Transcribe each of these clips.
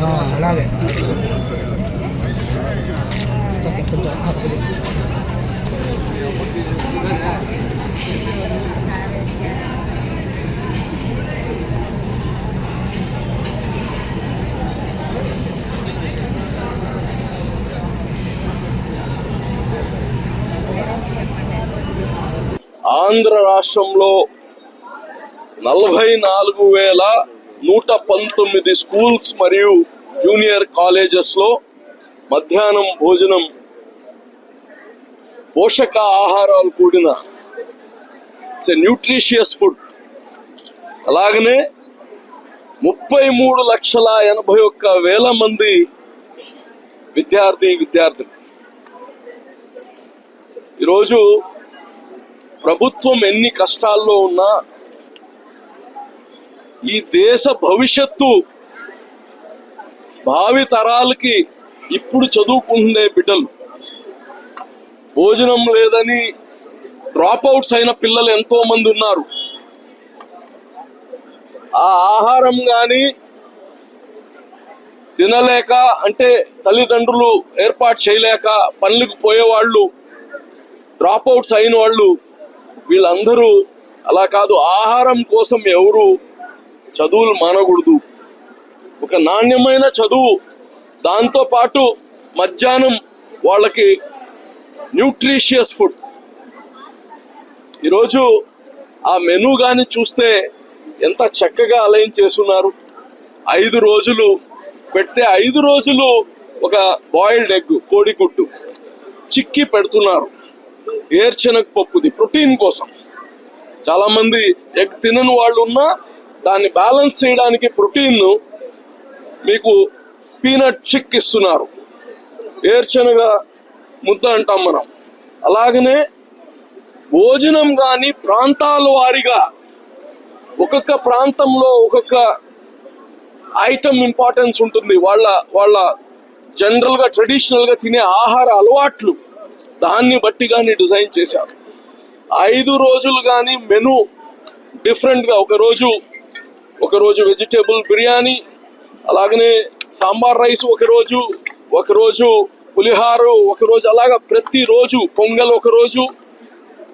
అలాగే. ఆంధ్ర రాష్ట్రంలో నలభై నాలుగు వేల నూట పంతొమ్మిది స్కూల్స్ మరియు జూనియర్ కాలేజెస్లో మధ్యాహ్నం భోజనం పోషక ఆహారాలు కూడిన ఇట్స్ న్యూట్రిషియస్ ఫుడ్ అలాగనే ముప్పై మూడు లక్షల ఎనభై ఒక్క వేల మంది విద్యార్థి విద్యార్థులు ఈరోజు ప్రభుత్వం ఎన్ని కష్టాల్లో ఉన్నా ఈ దేశ భవిష్యత్తు భావి తరాలకి ఇప్పుడు చదువుకుండే బిడ్డలు. భోజనం లేదని డ్రాప్ అవుట్స్ అయిన పిల్లలు ఎంతో మంది ఉన్నారు. ఆ ఆహారం కానీ తినలేక అంటే తల్లిదండ్రులు ఏర్పాటు చేయలేక పనులకు పోయేవాళ్ళు డ్రాప్ అవుట్స్ అయిన వాళ్ళు వీళ్ళందరూ అలా కాదు. ఆహారం కోసం ఎవరు చదువులు మానకూడదు. ఒక నాణ్యమైన చదువు దాంతో పాటు మధ్యాహ్నం వాళ్ళకి న్యూట్రిషియస్ ఫుడ్. ఈరోజు ఆ మెనూ కానీ చూస్తే ఎంత చక్కగా అలైన్ చేస్తున్నారు ఐదు రోజులు పెడితే ఐదు రోజులు ఒక బాయిల్డ్ ఎగ్ కోడిగుడ్డు చిక్కి పెడుతున్నారు. ఏర్చెనగ పప్పుది ప్రోటీన్ కోసం. చాలామంది ఎగ్ తినని వాళ్ళు ఉన్నా దాన్ని బ్యాలెన్స్ చేయడానికి ప్రోటీన్ మీకు పీనట్ చిక్ ఇస్తున్నారు. ఏర్చనగ ముద్ద అంటాం మనం. అలాగనే భోజనం కానీ ప్రాంతాల వారీగా ఒక్కొక్క ప్రాంతంలో ఒక్కొక్క ఐటమ్ ఇంపార్టెన్స్ ఉంటుంది. వాళ్ళ వాళ్ళ జనరల్గా ట్రెడిషనల్గా తినే ఆహార అలవాట్లు దాన్ని బట్టి కానీ డిజైన్ చేశారు. ఐదు రోజులు కానీ మెను డిఫరెంట్గా ఒకరోజు ఒకరోజు వెజిటేబుల్ బిర్యానీ అలాగనే సాంబార్ రైస్ ఒకరోజు ఒకరోజు పులిహారు ఒకరోజు అలాగా ప్రతిరోజు పొంగల్ ఒకరోజు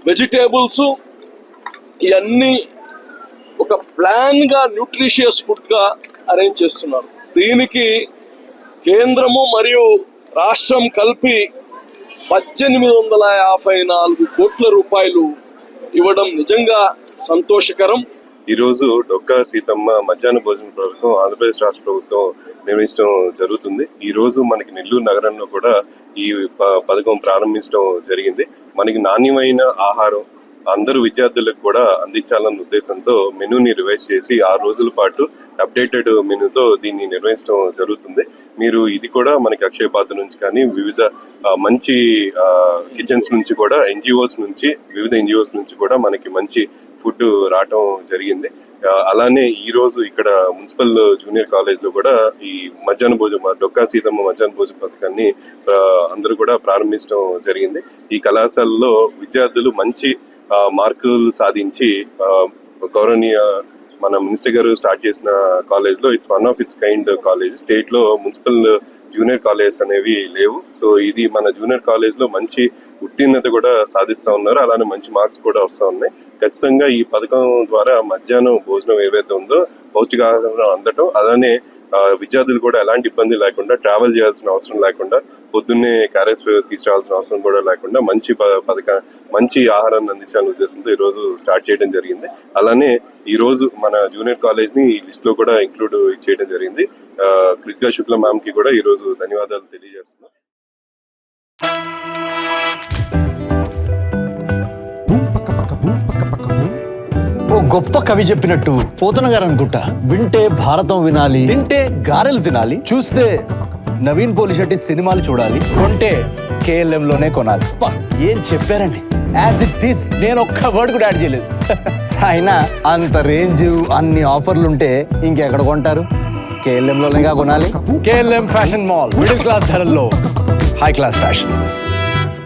వెజిటేబుల్స్ ఇవన్నీ ఒక ప్లాన్గా న్యూట్రిషియస్ ఫుడ్గా అరేంజ్ చేస్తున్నారు. దీనికి కేంద్రము మరియు రాష్ట్రం కలిపి పద్దెనిమిది వందల యాభై నాలుగు కోట్ల రూపాయలు ఇవ్వడం నిజంగా సంతోషకరం. ఈరోజు డొక్కా సీతమ్మ మధ్యాహ్న భోజన పథకం ఆంధ్రప్రదేశ్ రాష్ట్ర ప్రభుత్వం నిర్వహించడం జరుగుతుంది. ఈ రోజు మనకి నెల్లూరు నగరంలో కూడా ఈ ప- పథకం ప్రారంభించడం జరిగింది. మనకి నాణ్యమైన ఆహారం అందరు విద్యార్థులకు కూడా అందించాలన్న ఉద్దేశంతో మెనూని రివైజ్ చేసి ఆరు రోజుల పాటు అప్డేటెడ్ మెనూతో దీన్ని నిర్వహించడం జరుగుతుంది. మీరు ఇది కూడా మనకి అక్షయ పాత్ర నుంచి కానీ వివిధ మంచి కిచెన్స్ నుంచి కూడా ఎన్జిఓస్ నుంచి వివిధ ఎన్జిఓస్ నుంచి కూడా మనకి మంచి ఫుడ్ రావటం జరిగింది. అలానే ఈ రోజు ఇక్కడ మున్సిపల్ జూనియర్ కాలేజ్లో కూడా ఈ మధ్యాహ్న భోజనం డొక్కా సీతమ్మ మధ్యాహ్న భోజన పథకాన్ని అందరూ కూడా ప్రారంభించడం జరిగింది. ఈ కళాశాలలో విద్యార్థులు మంచి మార్కులు సాధించి గౌరవనీయ మన మినిస్టర్ గారు స్టార్ట్ చేసిన కాలేజ్లో it's one of its kind college. స్టేట్లో మున్సిపల్ జూనియర్ కాలేజ్ అనేవి లేవు. సో ఇది మన జూనియర్ కాలేజ్లో మంచి ఉత్తీర్ణత కూడా సాధిస్తూ ఉన్నారు. అలానే మంచి మార్క్స్ కూడా వస్తూ ఉన్నాయి. ఖచ్చితంగా ఈ పథకం ద్వారా మధ్యాహ్నం భోజనం ఏవైతే ఉందో పౌష్టికాహారం అందటం అలానే విద్యార్థులు కూడా ఎలాంటి ఇబ్బంది లేకుండా ట్రావెల్ చేయాల్సిన అవసరం లేకుండా పొద్దున్నే క్యారెస్ తీసుకురావాల్సిన అవసరం కూడా లేకుండా మంచి పథక మంచి ఆహారాన్ని అందించాలనే ఉద్దేశంతో ఈ రోజు స్టార్ట్ చేయడం జరిగింది. అలానే ఈరోజు మన జూనియర్ కాలేజ్ని ఈ లిస్ట్లో కూడా ఇంక్లూడ్ చేయడం జరిగింది. ఆ, కృతికా శుక్ల మ్యామ్కి కూడా ఈ రోజు ధన్యవాదాలు తెలియజేస్తున్నాం. గొప్ప కవి చెప్పినట్టు పోతన గారు అనుకుంటా వింటే భారతం వినాలి తింటే గారెలు తినాలి చూస్తే నవీన్ పోలిశెట్టి సినిమాలు చూడాలి కొంటే KLM లోనే కొనాలి ఏం చెప్పారండి? యాజ్ ఇట్ ఈస్ నేను ఒక్క వర్డ్ కూడా యాడ్ చేయలేదు. అయినా అంత రేంజ్ అన్ని ఆఫర్లు ఉంటే ఇంకెక్కడ కొంటారు? కేఎల్ఎం లోనేగా కొనాలి. KLM fashion mall middle class ధరల్లో. High class fashion